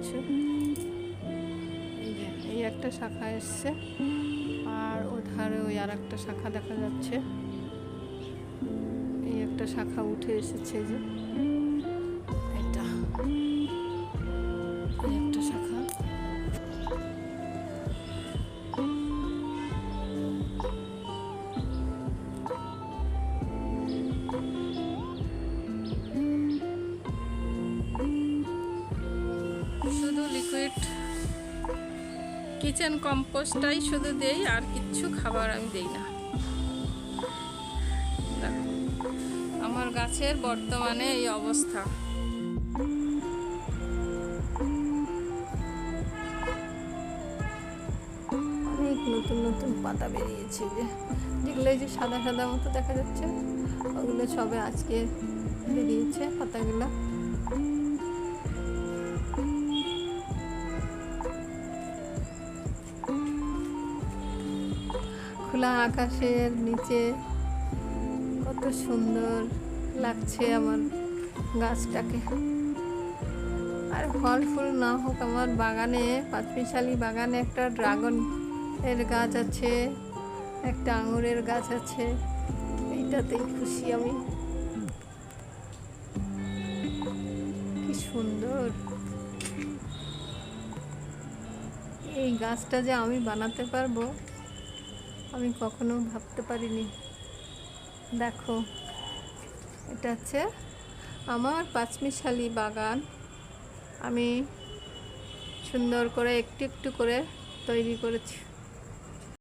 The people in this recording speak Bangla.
পাচ্ছ এই একটা শাখা এসছে। আর ওধারে ওই আর একটা শাখা দেখা যাচ্ছে। এই একটা শাখা উঠে এসেছে যে, এটা। লিকুইড কিচেন কম্পোস্টটাই শুধু দেই আর কিচ্ছু খাবার আমি দেই না। আমার গাছের বর্তমানে এই অবস্থা। অনেক নতুন নতুন পাতা বেরিয়েছে যে, যেগুলো এই যে সাদা সাদা মতো দেখা যাচ্ছে, ওগুলো সবে আজকে বেরিয়েছে পাতাগুলো। খোলা আকাশের নিচে কত সুন্দর লাগছে আমার গাছটাকে। আর ফল ফুল না হোক, আমার বাগানে, পাঁচমিশালি বাগানে একটা ড্রাগন এর গাছ আছে, একটা আঙুরের গাছ আছে, এইটাতেই খুশি আমি। কি সুন্দর। এই গাছটা যে আমি বানাতে পারব আমি কখনো ভাবতে পারিনি। দেখো, এটা হচ্ছে আমার পাঁচমিশালি বাগান। আমি সুন্দর করে একটু একটু করে তৈরি করেছি।